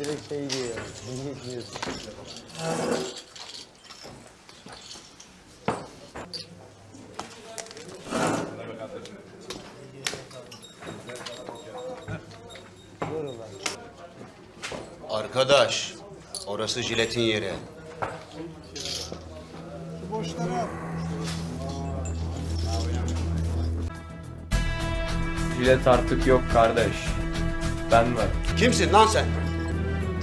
direkt şey diyor. Niye gitmiyorsun? Arkadaş, orası jiletin yeri. Jilet artık yok kardeş. Ben varım. Kimsin lan sen?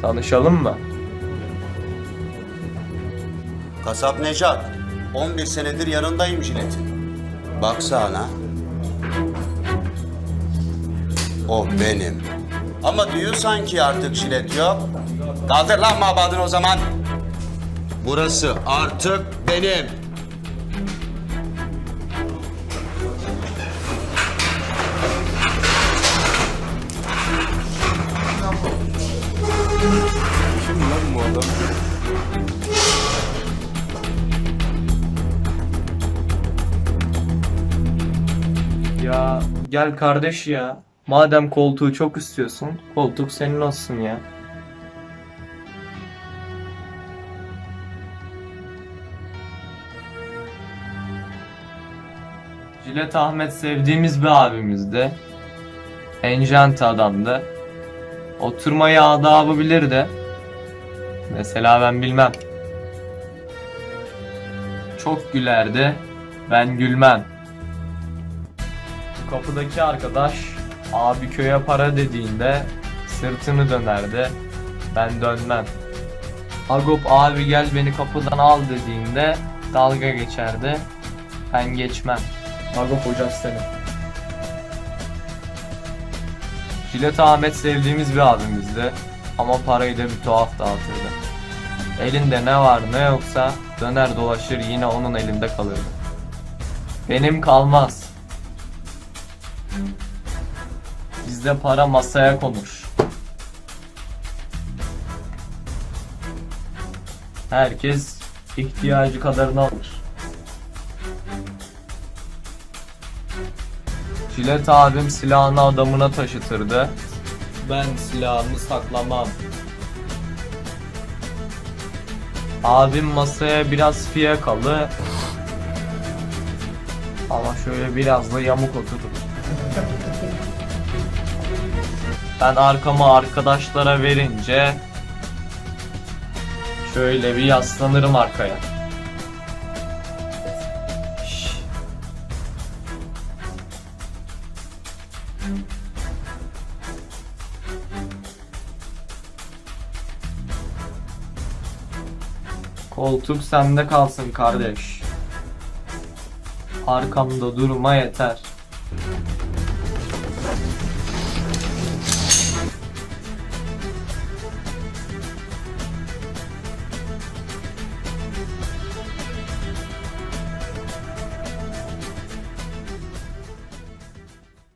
Tanışalım mı? Kasap Necat. 11 senedir yanındayım jiletin. Baksana. O benim. Ama diyor sanki artık jilet yok. Kaldır lan mabadını o zaman. Burası artık benim. Ya gel kardeş ya. Madem koltuğu çok istiyorsun, koltuk senin olsun ya. Jilet Ahmet sevdiğimiz bir abimizdi. Enjant adamdı. Oturmayı adabı bilirdi. Mesela ben bilmem. Çok gülerdi. Ben gülmem. Kapıdaki arkadaş abi köye para dediğinde sırtını dönerdi. Ben dönmem. Agop abi gel beni kapıdan al dediğinde dalga geçerdi. Ben geçmem. Agop hocası senin. Jilet Ahmet sevdiğimiz bir abimizdi. Ama parayı da bir tuhaf dağıtırdı. Elinde ne var ne yoksa döner dolaşır yine onun elinde kalırdı. Benim kalmaz. Bizde para masaya konur. Herkes ihtiyacı kadarını alır. Jilet abim silahını adamına taşıtırdı. Ben silahımı saklamam. Abim masaya biraz fiyakalı. Ama şöyle biraz da yamuk oturur. Ben arkamı arkadaşlara verince şöyle bir yaslanırım arkaya. Şş. Koltuk sende kalsın kardeş. Arkamda durma yeter.